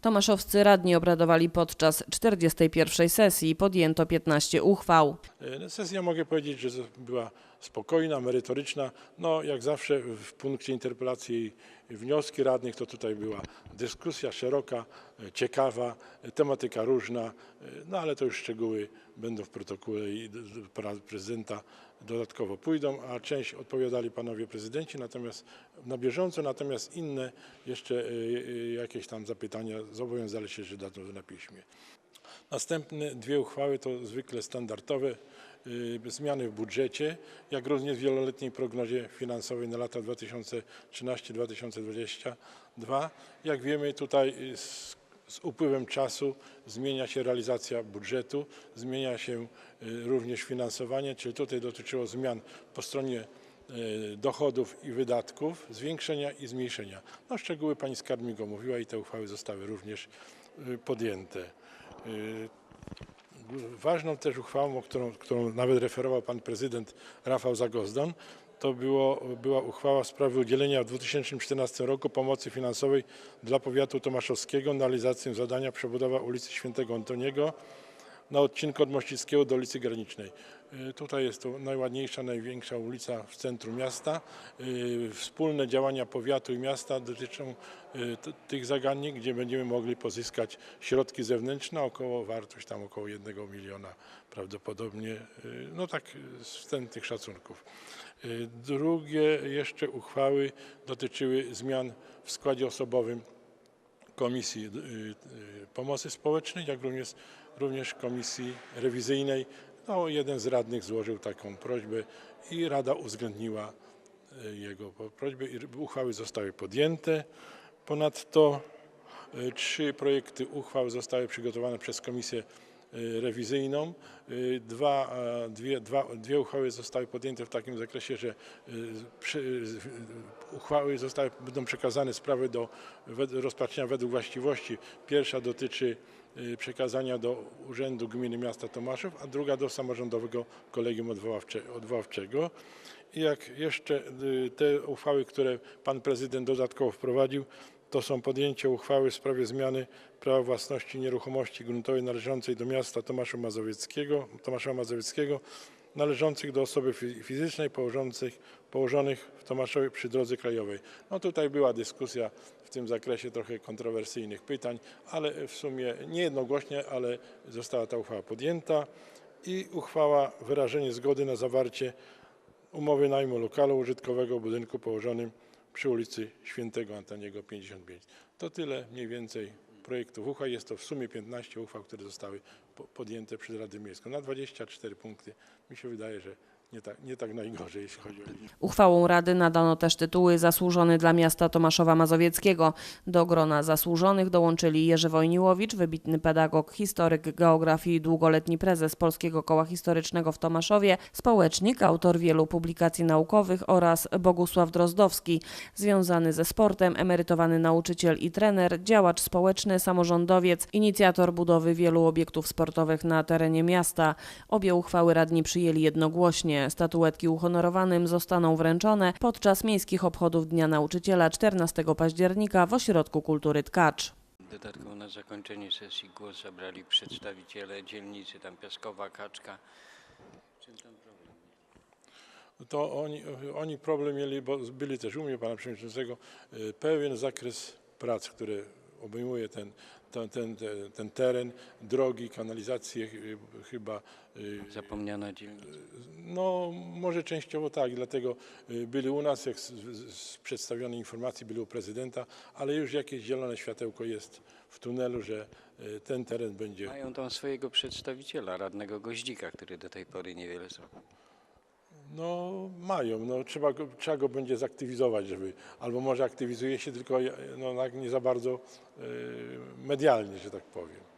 Tomaszowscy radni obradowali podczas 41. sesji. Podjęto 15 uchwał. E, Sesja mogę powiedzieć, że była spokojna, merytoryczna. No jak zawsze w punkcie interpelacji wnioski radnych to tutaj była dyskusja szeroka, e, ciekawa, e, tematyka różna, e, no ale to już szczegóły będą w protokole i prezydenta dodatkowo pójdą, a część odpowiadali panowie prezydenci, natomiast na bieżąco, natomiast inne jeszcze jakieś tam zapytania zobowiązali się, że dadzą na piśmie. Następne dwie uchwały to zwykle standardowe y, zmiany w budżecie, jak również w wieloletniej prognozie finansowej na lata 2013-2022. Jak wiemy tutaj y, z, z upływem czasu zmienia się realizacja budżetu, zmienia się y, również finansowanie, czyli tutaj dotyczyło zmian po stronie dochodów i wydatków, zwiększenia i zmniejszenia. No szczegóły pani skarbnik omówiła i te uchwały zostały również podjęte. Y, Ważną też uchwałą, którą, którą nawet referował pan prezydent Rafał Zagozdan, to było, była uchwała w sprawie udzielenia w 2014 roku pomocy finansowej dla powiatu tomaszowskiego na realizację zadania przebudowa ulicy Świętego Antoniego na odcinku od Mościckiego do ulicy Granicznej. Y, Tutaj jest to najładniejsza, największa ulica w centrum miasta. Y, Wspólne działania powiatu i miasta dotyczą y, tych zagadnień, gdzie będziemy mogli pozyskać środki zewnętrzne, około wartość tam około 1 miliona prawdopodobnie, no tak z wstępnych szacunków. Drugie jeszcze uchwały dotyczyły zmian w składzie osobowym Komisji y, y, Pomocy Społecznej, jak również, również Komisji Rewizyjnej. No, jeden z radnych złożył taką prośbę i Rada uwzględniła y, jego prośbę i uchwały zostały podjęte. Ponadto trzy projekty uchwał zostały przygotowane przez Komisję Rewizyjną. Y, Dwa, dwie, dwa, dwie uchwały zostały podjęte w takim zakresie, że y, przy, y, uchwały zostały, będą przekazane sprawy do rozpatrzenia według właściwości. Pierwsza dotyczy y, przekazania do Urzędu Gminy Miasta Tomaszów, a druga do Samorządowego Kolegium Odwoławcze, Odwoławczego. I jak jeszcze y, te uchwały, które pan prezydent dodatkowo wprowadził, to są podjęcie uchwały w sprawie zmiany prawa własności nieruchomości gruntowej należącej do miasta Tomasza Mazowieckiego, Tomasza Mazowieckiego należących do osoby fi- fizycznej położących, położonych w Tomaszowie przy drodze krajowej. No tutaj była dyskusja w tym zakresie trochę kontrowersyjnych pytań, ale w sumie nie jednogłośnie, ale została ta uchwała podjęta i uchwała wyrażenie zgody na zawarcie umowy najmu lokalu użytkowego w budynku położonym przy ulicy Świętego Antoniego 55. To tyle mniej więcej projektów uchwał. Jest to w sumie 15 uchwał, które zostały po- podjęte przez Radę Miejską. Na 24 punkty mi się wydaje, że nie tak, nie tak najgorzej, jeśli chodzi o liczbę. Uchwałą Rady nadano też tytuły zasłużony dla miasta Tomaszowa Mazowieckiego. Do grona zasłużonych dołączyli Jerzy Wojniłowicz, wybitny pedagog, historyk geografii i długoletni prezes Polskiego Koła Historycznego w Tomaszowie, społecznik, autor wielu publikacji naukowych oraz Bogusław Drozdowski, związany ze sportem, emerytowany nauczyciel i trener, działacz społeczny, samorządowiec, inicjator budowy wielu obiektów sportowych na terenie miasta. Obie uchwały radni przyjęli jednogłośnie. Statuetki uhonorowanym zostaną wręczone podczas miejskich obchodów Dnia Nauczyciela 14 października w Ośrodku Kultury Tkacz. Dodatkowo na zakończenie sesji głos zabrali przedstawiciele dzielnicy, tam Piaskowa, Kaczka. Czym tam problem? To oni, oni problem mieli, bo byli też u mnie, pana przewodniczącego, y, pełen zakres prac, które obejmuje ten, ten, ten, ten, teren, drogi, kanalizacje y, chyba. y, Zapomniana dzielnica. No, może częściowo tak, dlatego y, byli u nas, jak z, z, z przedstawionej informacji byli u prezydenta, ale już jakieś zielone światełko jest w tunelu, że y, ten teren będzie. Mają tam swojego przedstawiciela, radnego Goździka, który do tej pory niewiele zrobił. No, mają, no, trzeba, go, trzeba go będzie zaktywizować, żeby, albo może aktywizuje się tylko no, nie za bardzo y, medialnie, że tak powiem.